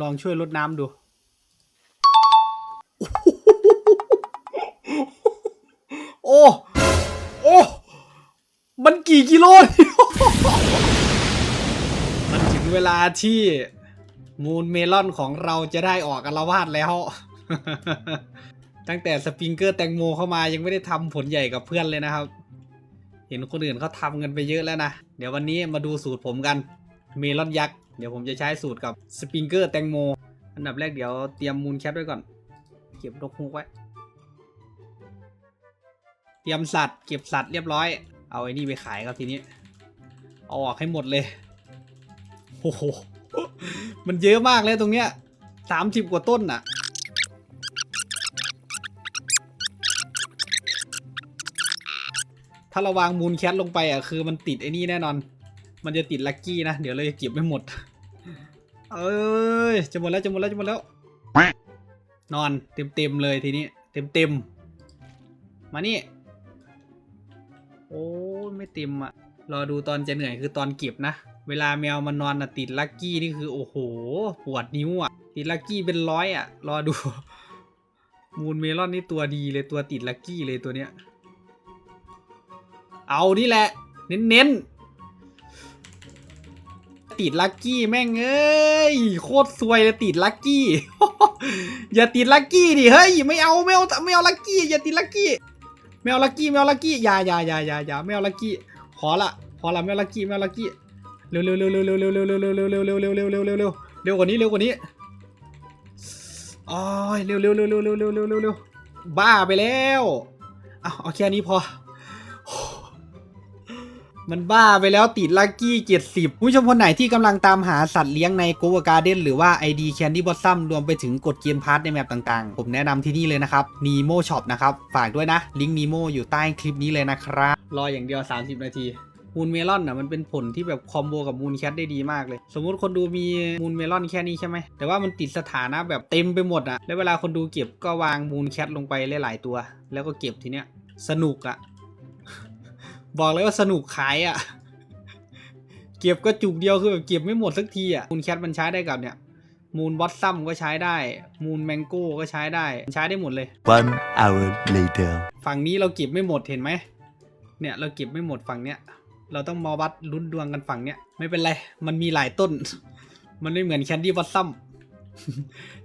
ลองช่วยลดน้ำดู โอ้ โอ้ มันกี่กิโล มันถึงเวลาที่มูนเมลอนของเราจะได้ออกอาละวาดแล้ว ตั้งแต่สปริงเกอร์แตงโมเข้ามายังไม่ได้ทำผลใหญ่กับเพื่อนเลยนะครับ เห็นคนอื่นเขาทำกันไปเยอะแล้วนะ เดี๋ยววันนี้มาดูสูตรผมกัน เมลอนยักษ์ เดี๋ยวผมจะใช้สูตรกับสปริงเกอร์แตงโม อันดับแรกเดี๋ยวเตรียมมูลแคปไว้ก่อน เก็บนกฮูกไว้ เตรียมสัตว์ เก็บสัตว์เรียบร้อย เอาไอ้นี่ไปขายครับทีนี้ เอาออกให้หมดเลย โอ้โห มันเยอะมากเลยตรงเนี้ยสามสิบกว่าต้นน่ะถ้าเราวางมูลแคทลงไปอะคือมันติดไอ้นี่แน่นอน มันจะติดลักกี้นะ เดี๋ยวเราจะเก็บไม่หมด เอ้ย จะหมดแล้ว จะหมดแล้ว จะหมดแล้ว นอนเต็มเต็มๆเลยทีนี้ เต็มเต็มๆมานี่ โอ้ยไม่เต็มอะรอดูตอนจะเหนื่อยคือตอนเก็บนะ เวลาแมวมันนอนอะติดลักกี้นี่คือโอ้โห ปวดนิ้วอะติดลักกี้เป็นร้อยอะรอดู มูนเมลอนนี่ตัวดีเลยตัวติดลักกี้เลยตัวเนี้ย เอานี่แหละ เน้นๆ ติดลักกี้แม่งเอ้ยโคตรซวยเลยติดลักกี้ อย่าติดลักกี้ดิเฮ้ยไม่เอาไม่เอาไม่เอาลักกี้อย่าติดลักกี้ไม่เอาลักกี้ไม่เอาลักกี้อย่าอย่าอย่าอย่าอย่าไม่เอาลักกี้ขอละขอละไม่เอาลักกี้ไม่เอาลักกี้เร็วเร็วเร็วเร็วเร็วเร็วเร็วเร็วเร็วเร็วเร็วเร็วเร็วเร็วเร็วเร็วเร็วเร็วเร็วกว่านี้เร็วกว่านี้อ๋อเร็วเร็วเร็วเร็วเร็วเร็วเร็วเร็วเร็วบ้าไปแล้วเอาเอาแค่นี้พอ มันบ้าไปแล้วติดลักกี้เจ็ดสิบผู้ชมคนไหนที่กำลังตามหาสัตว์เลี้ยงใน g o ว Garden หรือว่า ID Candy Blossom รวมไปถึงกดเกมพาร์ทในแมปต่างๆ ผมแนะนำที่นี่เลยนะครับ Nemo Shop นะครับ ฝากด้วยนะ ลิงก์ Nemo อยู่ใต้คลิปนี้เลยนะครับ รออย่างเดียว 30 นาทีมูนเมลอนอะมันเป็นผลที่แบบคอมโบกับมูนแคทได้ดีมากเลย สมมุติคนดูมีมูนเมลอนแค่นี้ใช่ไหม แต่ว่ามันติดสถานะแบบเต็มไปหมดอะ แล้วเวลาคนดูเก็บก็วางมูนแคทลงไปหลายๆตัว แล้วก็เก็บทีเนี้ยสนุกอะ บอกเลยว่าสนุกขายอะ เก็บก็จุกเดียวคือแบบเก็บไม่หมดสักทีอะ มูนแคทมันใช้ได้กับเนี่ย มูนบอสซัมก็ใช้ได้ มูนแมงโก้ก็ใช้ได้ ใช้ได้หมดเลย One hour later. ฝั่งนี้เราเก็บไม่หมดเห็นไหม เนี่ยเราเก็บไม่หมดฝั่งเนี้ย เราต้องมาวัดลุ้นดวงกันฝั่งเนี้ย ไม่เป็นไร มันมีหลายต้น มันไม่เหมือนแคนดี้บอสซัม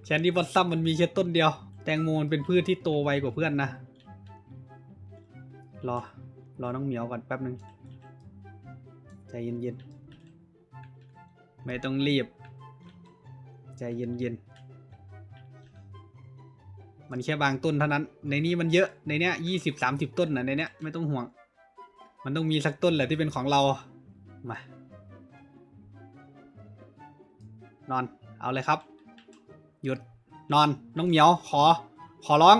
แคนดี้บอสซัมมันมีแค่ต้นเดียว แตงโมมันเป็นพืชที่โตไวกว่าเพื่อนนะ รอ รอน้องเหมียวก่อนแป๊บนึงใจเย็นๆ ไม่ต้องรีบ ใจเย็นๆ มันแค่บางต้นเท่านั้น ในนี้มันเยอะ ในเนี้ยยี่สิบสามสิบต้นนะในเนี้ยไม่ต้องห่วง มันต้องมีสักต้นแหละที่เป็นของเรา มา นอน เอาเลยครับ หยุด นอน น้องเหมียว ขอ ขอร้อง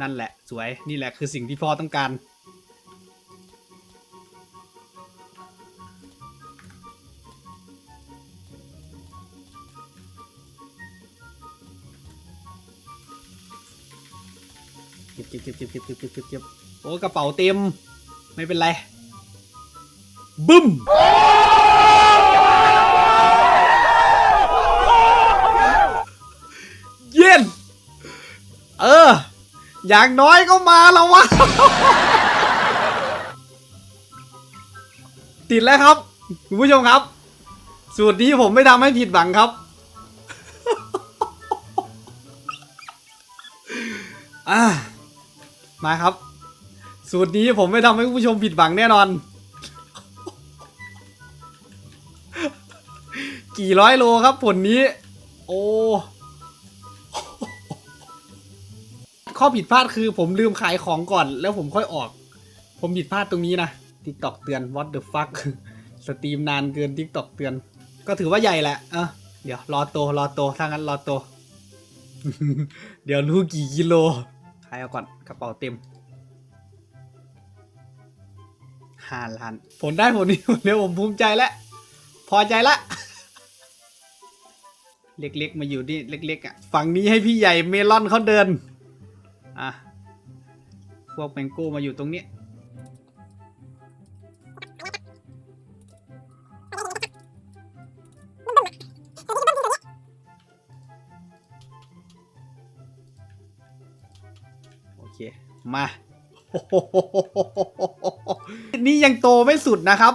นั่นแหละสวยนี่แหละคือสิ่งที่พ่อต้องการ เก็บเก็บเก็บเก็บเก็บเก็บเก็บเก็บเก็บโอ้กระเป๋าเต็ม ไม่เป็นไร บึ้ม อย่างน้อยก็มาแล้ววะ ติดแล้วครับ คุณผู้ชมครับ สูตรนี้ผมไม่ทำให้ผิดหวังครับ อ่า มาครับ สูตรนี้ผมไม่ทำให้คุณผู้ชมผิดหวังแน่นอน กี่ร้อยโลครับผลนี้ โอ้ ข้อผิดพลาดคือ ผมลืมขายของก่อน แล้วผมค่อยออก ผมผิดพลาดตรงนี้นะ TikTok เตือน what the fuck สตรีมนานเกิน TikTok เตือน ก็ถือว่าใหญ่แหละเออเดี๋ยวรอโตรอโตถ้างั้นรอโต เดี๋ยวรู้กี่กิโลขายเอาก่อนกระเป๋าเต็มห้าล้านผลได้ผลนี้เดี๋ยวผมภูมิใจแล้วพอใจละ เล็กๆ มาอยู่นี่เล็ก ๆ อะ ฝั่งนี้ให้พี่ใหญ่เมลอนเขาเดิน่ะ พวกแมงโก้มาอยู่ตรงนี้ โอเค มาโนี่ยังโตไม่สุดนะครับ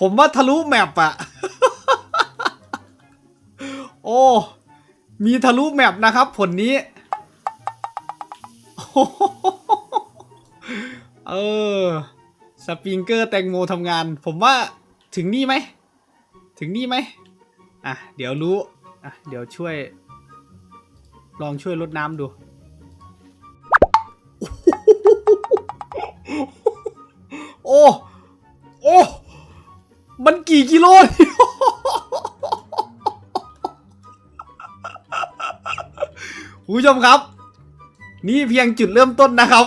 ผมว่าทะลุแมปอะโอ้ มีทะลุแมปนะครับผลนี้ เออ สปริงเกอร์แตงโมทำงาน ผมว่าถึงนี่ไหม ถึงนี่ไหม อะ เดี๋ยวรู้ อะ เดี๋ยวช่วย ลองช่วยลดน้ำดู โอ้ โอ้ มันกี่กิโลเนี่ยคุณผู้ชมครับ นี่เพียงจุดเริ่มต้นนะครับ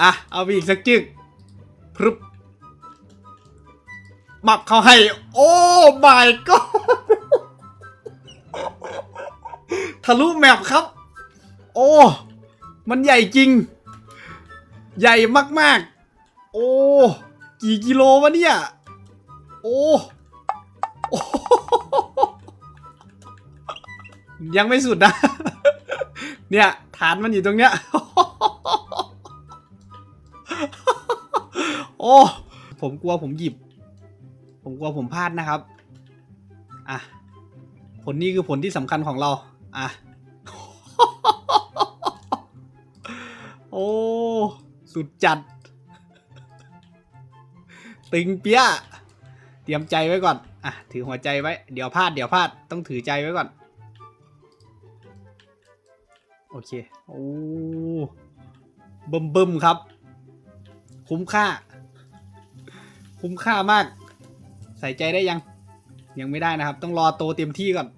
อะ เอาไปอีกสักจึกพรึบมับเขาให้ โอ้ my god ทะลุแมปครับ โอ้ มันใหญ่จริง ใหญ่มากๆ โอ้ กี่กิโลวะเนี่ย โอ้ยังไม่สุดนะ เนี่ย ฐานมันอยู่ตรงเนี้ย โอ้ ผมกลัวผมหยิบ ผมกลัวผมพลาดนะครับ อะ ผลนี้คือผลที่สำคัญของเรา อะ โอ้ สุดจัด ตึงเปี้ยะเตรียมใจไว้ก่อน อะ ถือหัวใจไว้ เดี๋ยวพลาด เดี๋ยวพลาด ต้องถือใจไว้ก่อน อเค โอ้บิ่มบิ่มๆครับ คุ้มค่า คุ้มค่ามาก ใส่ใจได้ยัง ยังไม่ได้นะครับ ต้องรอโตเต็มที่ก่อน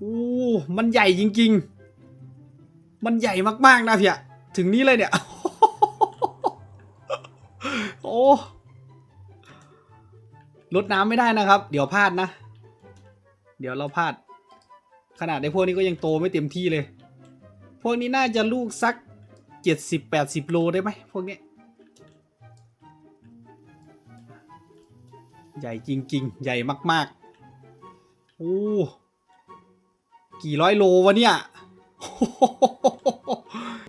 อู้มันใหญ่จริง ๆ มันใหญ่มากๆนะเพี่ยถึงนี้เลยเนี่ย โอ้ลดน้ำไม่ได้นะครับ เดี๋ยวพลาดนะ เดี๋ยวเราพลาด ขนาดในพวกนี้ก็ยังโตไม่เต็มที่เลย พวกนี้น่าจะลูกสักเจ็ดสิบแปดสิบโลได้ไหมพวกนี้ ใหญ่จริง ๆ ใหญ่มากๆ โอ้ กี่ร้อยโลวะเนี่ย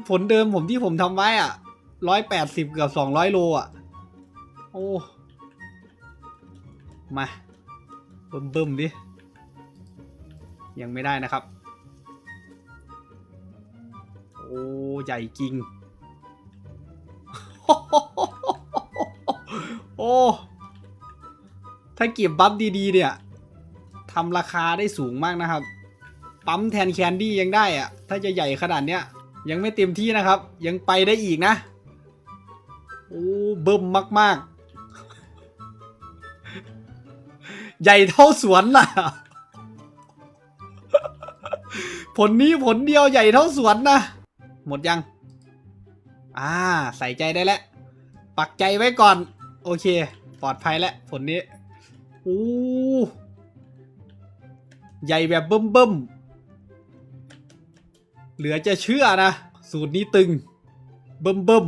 ผลเดิมผมที่ผมทำไว้อะร้อยแปดสิบเกือบสองร้อยโลอะ โอ้ มา เบิ่มเบิ่มๆดิ ยังไม่ได้นะครับ โอ้ใหญ่จริง โอ้ ถ้าเก็บบัฟดีๆเนี่ยทำราคาได้สูงมากนะครับ ปั๊มแทนแคนดี้ยังได้อะถ้าจะใหญ่ขนาดเนี้ย ยังไม่เต็มที่นะครับ ยังไปได้อีกนะ โอ้เบิ่มมาก ๆ ใหญ่เท่าสวนล่ะผลนี้ผลเดียวใหญ่เท่าสวนนะ หมดยัง อ่า ใส่ใจได้แล้ว ปักใจไว้ก่อน โอเค ปลอดภัยแล้วผลนี้อู้ใหญ่แบบเบิ่มเบิ่มเหลือจะเชื่อนะ สูตรนี้ตึง เบิ่มเบิ่ม